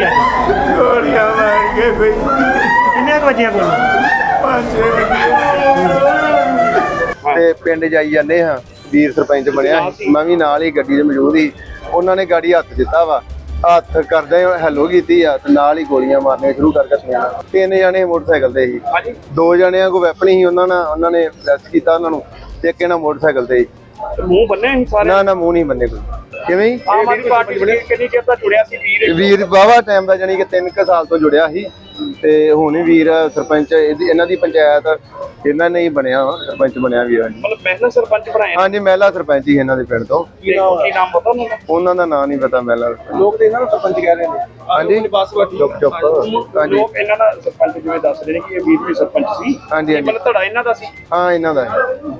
ਲੱਗੇ ਕੋਈ ਕਿੰਨੇ ਕੁ ਵਜੇ ਕੋਲ ਪੰਜ ਛੇ ਲੱਗੇ ਤੇ ਪਿੰਡ ਜਾਈ ਜਾਂਦੇ ਹਾਂ ਵੀਰ ਸਰਪੰਚ ਬਣਿਆ। ਮੈਂ ਵੀ ਨਾਲ ਹੀ ਗੱਡੀ ਦੇ ਮੌਜੂਦ ਸੀ। ਉਹਨਾਂ ਨੇ ਗਾੜੀ ਹੱਥ ਦਿੱਤਾ ਵਾ। ਹੱਥ ਕਰਦੇ ਹੈਲੋ ਕੀਤੀ ਆ ਤੇ ਨਾਲ ਹੀ ਗੋਲੀਆਂ ਮਾਰਨੀਆਂ ਸ਼ੁਰੂ ਕਰ ਦਿੱਤੀਆਂ। ਤਿੰਨ ਜਣੇ ਮੋਟਰਸਾਈਕਲ ਤੇ ਸੀ। ਹਾਂਜੀ। ਦੋ ਜਣਿਆਂ ਕੋ ਵੈਪਨ ਸੀ ਉਹਨਾਂ ਨਾਲ। ਉਹਨਾਂ ਨੇ ਪ੍ਰੈਸ ਕੀਤਾ ਉਹਨਾਂ ਨੂੰ। ਤੇ ਇੱਕ ਇਹਨਾਂ ਮੋਟਰਸਾਈਕਲ ਤੇ ਸੀ। ਮੂੰਹ ਬੰਨੇ ਸੀ ਸਾਰੇ? ਨਾ ਨਾ ਮੂੰਹ ਨਹੀਂ ਬੰਨੇ ਕੋਈ। ਕਿਵੇਂ? ਜੀ? ਆਮ ਆਦਮੀ ਪਾਰਟੀ ਕਿੰਨੀ ਕਿੰਨੀ ਚਿਰ ਦਾ ਜੁੜਿਆ ਸੀ ਵੀਰ? ਵੀਰ ਬਾਵਾ ਟਾਈਮ ਦਾ ਜਾਨੀ ਕਿ 3 ਕੁ ਸਾਲ ਤੋਂ ਜੁੜਿਆ ਸੀ। ਤੇ ਹੁਣ ਵੀਰ ਸਰਪੰਚ ਇਹਦੀ- ਇਹਨਾਂ ਦੀ ਪੰਚਾਇਤ ਇਹਨਾਂ ਨੇ ਹੀ ਬਣਿਆ ਵਾ, ਸਰਪੰਚ ਬਣਿਆ ਵੀਰ ਹਾਂਜੀ। ਮਤਲਬ ਮਹਿਲਾ ਸਰਪੰਚ ਬਣਾਏ ਨੇ। ਹਾਂਜੀ ਮਹਿਲਾ ਸਰਪੰਚ ਹੀ ਇਹਨਾਂ ਦੇ ਪਿੰਡ ਤੋਂ। ਕੀ ਨਾਮ ਕੀ ਨਾਮ ਪਤਾ ਉਹਨਾਂ ਦਾ? ਉਹਨਾਂ ਦਾ ਨਾਂ ਨਹੀਂ ਪਤਾ ਮਹਿਲਾ ਸਰਪੰਚ। ਲੋਕ ਤੇ ਇਹਨਾਂ ਨੂੰ ਸਰਪੰਚ ਕਹਿ ਰਹੇ ਨੇ। ਹਾਂਜੀ। ਚੁੱਪ ਚੁੱਪ। ਹਾਂਜੀ। ਲੋਕ ਇਹਨਾਂ ਦਾ ਸਰਪੰਚ ਜਿਵੇਂ ਦੱਸ ਰਹੇ ਨੇ ਕਿ ਇਹ ਵੀਰ ਵੀ ਸਰਪੰਚ ਸੀ। ਹਾਂਜੀ ਹਾਂਜੀ। ਮਤਲਬ ਧੜਾ ਇਹਨਾਂ ਦਾ ਸੀ? ਹਾਂ ਇਹਨਾਂ ਦਾ ਹੈ।